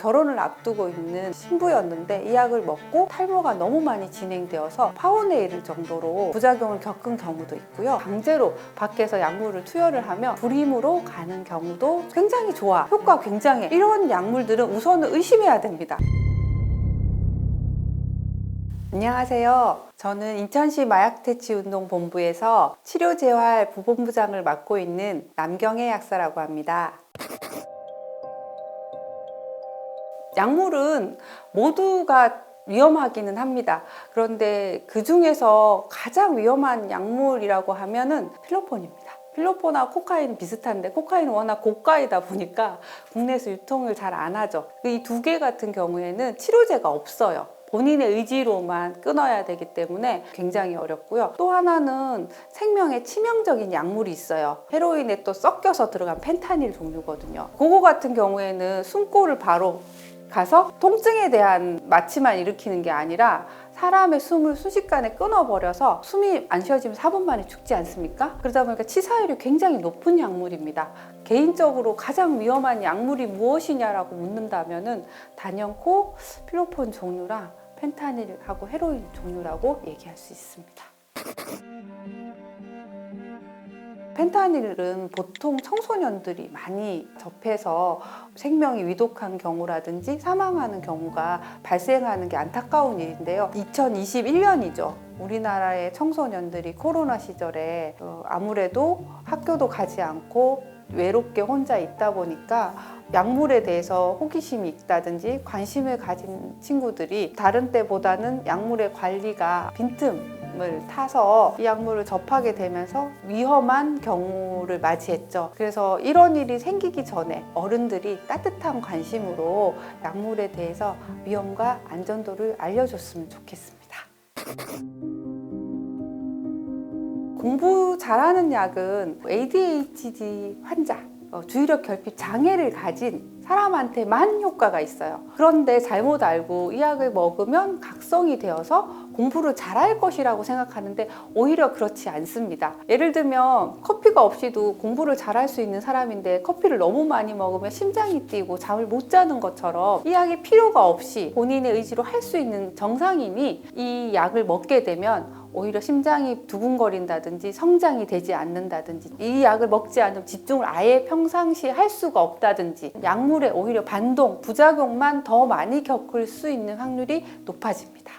결혼을 앞두고 있는 신부였는데 이 약을 먹고 탈모가 너무 많이 진행되어서 파워네일 정도로 부작용을 겪은 경우도 있고요. 강제로 밖에서 약물을 투여를 하면 불임으로 가는 경우도 굉장히 좋아. 효과 굉장해. 이런 약물들은 우선은 의심해야 됩니다. 안녕하세요. 저는 인천시 마약퇴치운동본부에서 치료재활 부본부장을 맡고 있는 남경혜 약사라고 합니다. 약물은 모두가 위험하기는 합니다. 그런데 그 중에서 가장 위험한 약물이라고 하면은 필로폰입니다. 필로폰하고 코카인 비슷한데 코카인은 워낙 고가이다 보니까 국내에서 유통을 잘 안 하죠. 이 두 개 같은 경우에는 치료제가 없어요. 본인의 의지로만 끊어야 되기 때문에 굉장히 어렵고요. 또 하나는 생명에 치명적인 약물이 있어요. 헤로인에 또 섞여서 들어간 펜타닐 종류거든요. 그거 같은 경우에는 숨골을 바로 가서 통증에 대한 마취만 일으키는 게 아니라 사람의 숨을 순식간에 끊어버려서 숨이 안 쉬어지면 4분 만에 죽지 않습니까? 그러다 보니까 치사율이 굉장히 높은 약물입니다. 개인적으로 가장 위험한 약물이 무엇이냐라고 묻는다면은 단연코 필로폰 종류랑 펜타닐하고 헤로인 종류라고 얘기할 수 있습니다. 펜타닐은 보통 청소년들이 많이 접해서 생명이 위독한 경우라든지 사망하는 경우가 발생하는 게 안타까운 일인데요. 2021년이죠. 우리나라의 청소년들이 코로나 시절에 어, 아무래도 학교도 가지 않고 외롭게 혼자 있다 보니까 약물에 대해서 호기심이 있다든지 관심을 가진 친구들이 다른 때보다는 약물의 관리가 빈틈 을 타서 이 약물을 접하게 되면서 위험한 경우를 맞이했죠. 그래서 이런 일이 생기기 전에 어른들이 따뜻한 관심으로 약물에 대해서 위험과 안전도를 알려줬으면 좋겠습니다. 공부 잘하는 약은 ADHD 환자, 어, 주의력 결핍 장애를 가진 사람한테만 효과가 있어요. 그런데 잘못 알고 이 약을 먹으면 각성이 되어서 공부를 잘할 것이라고 생각하는데 오히려 그렇지 않습니다. 예를 들면 커피 가 없이도 공부를 잘할 수 있는 사람인데 커피를 너무 많이 먹으면 심장이 뛰고 잠을 못 자는 것처럼 이 약이 필요가 없이 본인의 의지로 할 수 있는 정상인이 이 약을 먹게 되면 오히려 심장이 두근거린다든지 성장이 되지 않는다든지 이 약을 먹지 않으면 집중을 아예 평상시에 할 수가 없다든지 약물에 오히려 반동, 부작용만 더 많이 겪을 수 있는 확률이 높아집니다.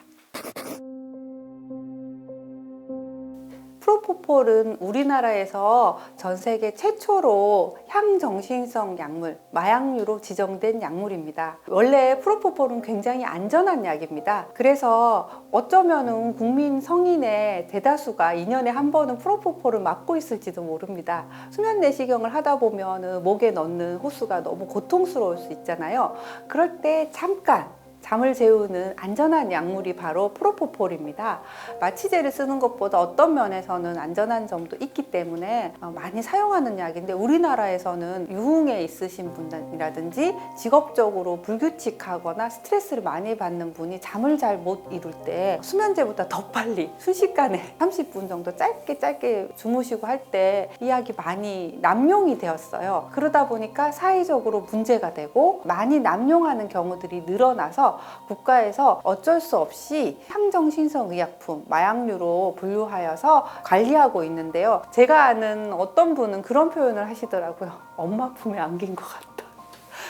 프로포폴은 우리나라에서 전 세계 최초로 향정신성 약물, 마약류로 지정된 약물입니다. 원래 프로포폴은 굉장히 안전한 약입니다. 그래서 어쩌면은 국민 성인의 대다수가 2년에 한 번은 프로포폴을 맞고 있을지도 모릅니다. 수면 내시경을 하다 보면은 목에 넣는 호수가 너무 고통스러울 수 있잖아요. 그럴 때 잠깐 잠을 재우는 안전한 약물이 바로 프로포폴입니다. 마취제를 쓰는 것보다 어떤 면에서는 안전한 점도 있기 때문에 어, 많이 사용하는 약인데 우리나라에서는 유흥에 있으신 분이라든지 직업적으로 불규칙하거나 스트레스를 많이 받는 분이 잠을 잘 못 이룰 때 수면제보다 더 빨리 순식간에 30분 정도 짧게 짧게 주무시고 할 때 이 약이 많이 남용이 되었어요. 그러다 보니까 사회적으로 문제가 되고 많이 남용하는 경우들이 늘어나서 국가에서 어쩔 수 없이 향정신성 의약품, 마약류로 분류하여서 관리하고 있는데요. 제가 아는 어떤 분은 그런 표현을 하시더라고요. 엄마 품에 안긴 것 같다.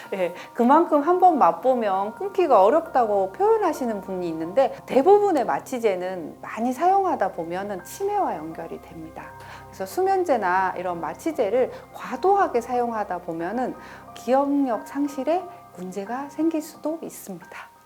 예, 그만큼 한 번 맛보면 끊기가 어렵다고 표현하시는 분이 있는데 대부분의 마취제는 많이 사용하다 보면 치매와 연결이 됩니다. 그래서 수면제나 이런 마취제를 과도하게 사용하다 보면 기억력 상실에 문제가 생길 수도 있습니다.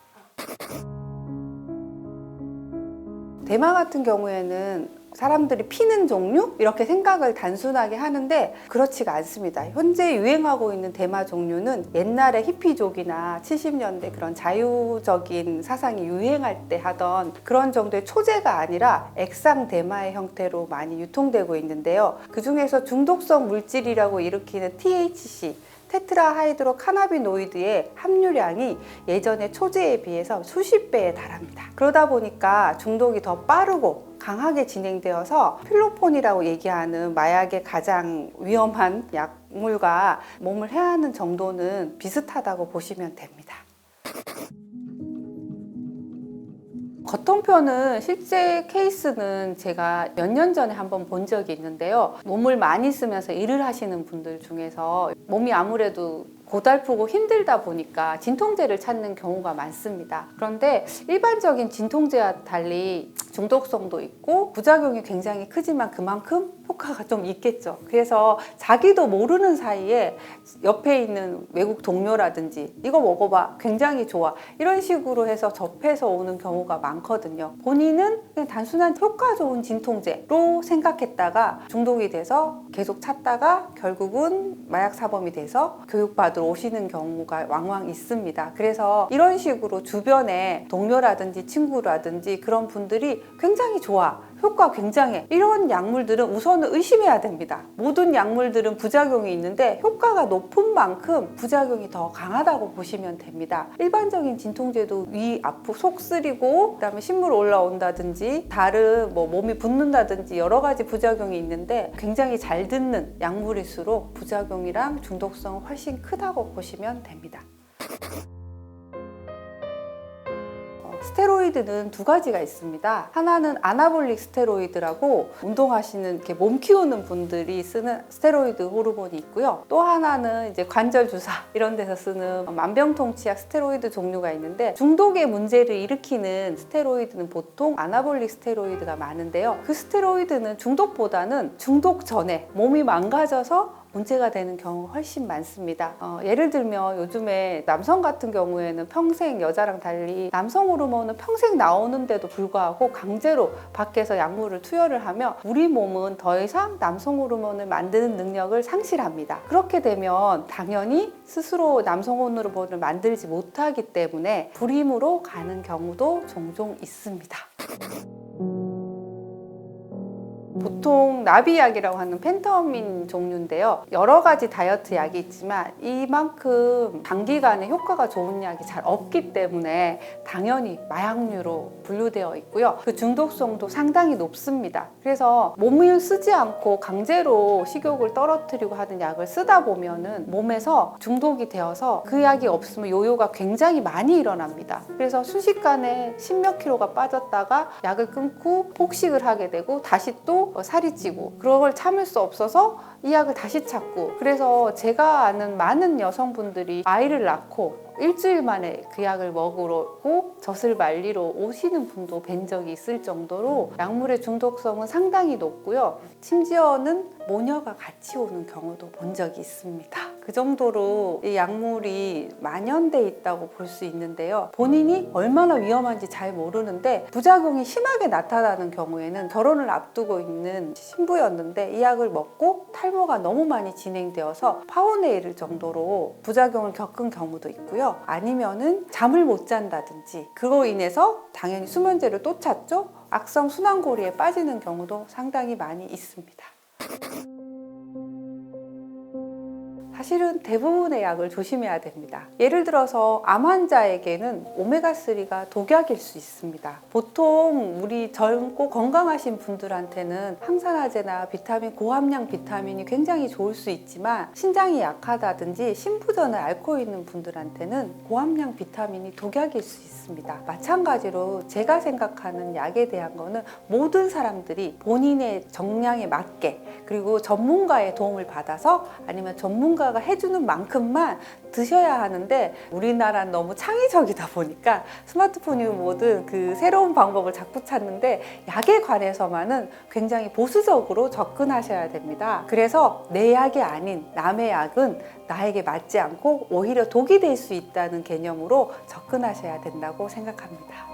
대마 같은 경우에는 사람들이 피는 종류 이렇게 생각을 단순하게 하는데 그렇지가 않습니다. 현재 유행하고 있는 대마 종류는 옛날에 히피족이나 70년대 그런 자유적인 사상이 유행할 때 하던 그런 정도의 초제가 아니라 액상 대마의 형태로 많이 유통되고 있는데요. 그 중에서 중독성 물질이라고 일으키는 THC 테트라 하이드로 카나비노이드의 함유량이 예전의 초제에 비해서 수십 배에 달합니다. 그러다 보니까 중독이 더 빠르고 강하게 진행되어서 필로폰이라고 얘기하는 마약의 가장 위험한 약물과 몸을 해하는 정도는 비슷하다고 보시면 됩니다. 겉통편은 실제 케이스는 제가 몇 년 전에 한번 본 적이 있는데요. 몸을 많이 쓰면서 일을 하시는 분들 중에서 몸이 아무래도 고달프고 힘들다 보니까 진통제를 찾는 경우가 많습니다. 그런데 일반적인 진통제와 달리 중독성도 있고 부작용이 굉장히 크지만 그만큼 효과가 좀 있겠죠. 그래서 자기도 모르는 사이에 옆에 있는 외국 동료라든지 이거 먹어봐 굉장히 좋아 이런 식으로 해서 접해서 오는 경우가 많거든요. 본인은 그냥 단순한 효과 좋은 진통제로 생각했다가 중독이 돼서 계속 찾다가 결국은 마약 사범이 돼서 교육받으러 오시는 경우가 왕왕 있습니다. 그래서 이런 식으로 주변에 동료라든지 친구라든지 그런 분들이 굉장히 좋아. 효과 굉장해. 이런 약물들은 우선은 의심해야 됩니다. 모든 약물들은 부작용이 있는데 효과가 높은 만큼 부작용이 더 강하다고 보시면 됩니다. 일반적인 진통제도 위 아프 속 쓰리고 그다음에 신물 올라온다든지 다른 뭐 몸이 붓는다든지 여러 가지 부작용이 있는데 굉장히 잘 듣는 약물일수록 부작용이랑 중독성은 훨씬 크다고 보시면 됩니다. 어, 스테로이드는 두 가지가 있습니다. 하나는 아나볼릭 스테로이드라고 운동하시는 이렇게 몸 키우는 분들이 쓰는 스테로이드 호르몬이 있고요. 또 하나는 이제 관절 주사 이런 데서 쓰는 만병통치약 스테로이드 종류가 있는데 중독의 문제를 일으키는 스테로이드는 보통 아나볼릭 스테로이드가 많은데요. 그 스테로이드는 중독보다는 중독 전에 몸이 망가져서 문제가 되는 경우가 훨씬 많습니다. 어, 예를 들면 요즘에 남성 같은 경우에는 평생 여자랑 달리 남성 호르몬은 평생 나오는데도 불구하고 강제로 밖에서 약물을 투여를 하며 우리 몸은 더 이상 남성 호르몬을 만드는 능력을 상실합니다. 그렇게 되면 당연히 스스로 남성 호르몬을 만들지 못하기 때문에 불임으로 가는 경우도 종종 있습니다. 보통 나비약이라고 하는 펜터민 종류인데요. 여러 가지 다이어트 약이 있지만 이만큼 단기간에 효과가 좋은 약이 잘 없기 때문에 당연히 마약류로 분류되어 있고요. 그 중독성도 상당히 높습니다. 그래서 몸을 쓰지 않고 강제로 식욕을 떨어뜨리고 하는 약을 쓰다 보면은 몸에서 중독이 되어서 그 약이 없으면 요요가 굉장히 많이 일어납니다. 그래서 순식간에 십몇 킬로가 빠졌다가 약을 끊고 폭식을 하게 되고 다시 또 살이 찌고 그걸 참을 수 없어서 이 약을 다시 찾고 그래서 제가 아는 많은 여성분들이 아이를 낳고 일주일 만에 그 약을 먹으려고 젖을 말리러 오시는 분도 뵌 적이 있을 정도로 약물의 중독성은 상당히 높고요. 심지어는 모녀가 같이 오는 경우도 본 적이 있습니다. 그 정도로 이 약물이 만연돼 있다고 볼 수 있는데요. 본인이 얼마나 위험한지 잘 모르는데 부작용이 심하게 나타나는 경우에는 결혼을 앞두고 있는 신부였는데 이 약을 먹고 탈모가 너무 많이 진행되어서 이를 정도로 부작용을 겪은 경우도 있고요. 아니면은 잠을 못 잔다든지 그로 인해서 당연히 수면제를 또 찾죠. 악성 순환고리에 빠지는 경우도 상당히 많이 있습니다. 사실은 대부분의 약을 조심해야 됩니다. 예를 들어서 암 환자에게는 오메가3가 독약일 수 있습니다. 보통 우리 젊고 건강하신 분들한테는 항산화제나 비타민, 고함량 비타민이 굉장히 좋을 수 있지만 신장이 약하다든지 신부전을 앓고 있는 분들한테는 고함량 비타민이 독약일 수 있습니다. 마찬가지로 제가 생각하는 약에 대한 거는 모든 사람들이 본인의 정량에 맞게 그리고 전문가의 도움을 받아서 아니면 전문가가 해주는 만큼만 드셔야 하는데 우리나라는 너무 창의적이다 보니까 스마트폰이 뭐든 그 새로운 방법을 자꾸 찾는데 약에 관해서만은 굉장히 보수적으로 접근하셔야 됩니다. 그래서 내 약이 아닌 남의 약은 나에게 맞지 않고 오히려 독이 될 수 있다는 개념으로 접근하셔야 된다고 생각합니다.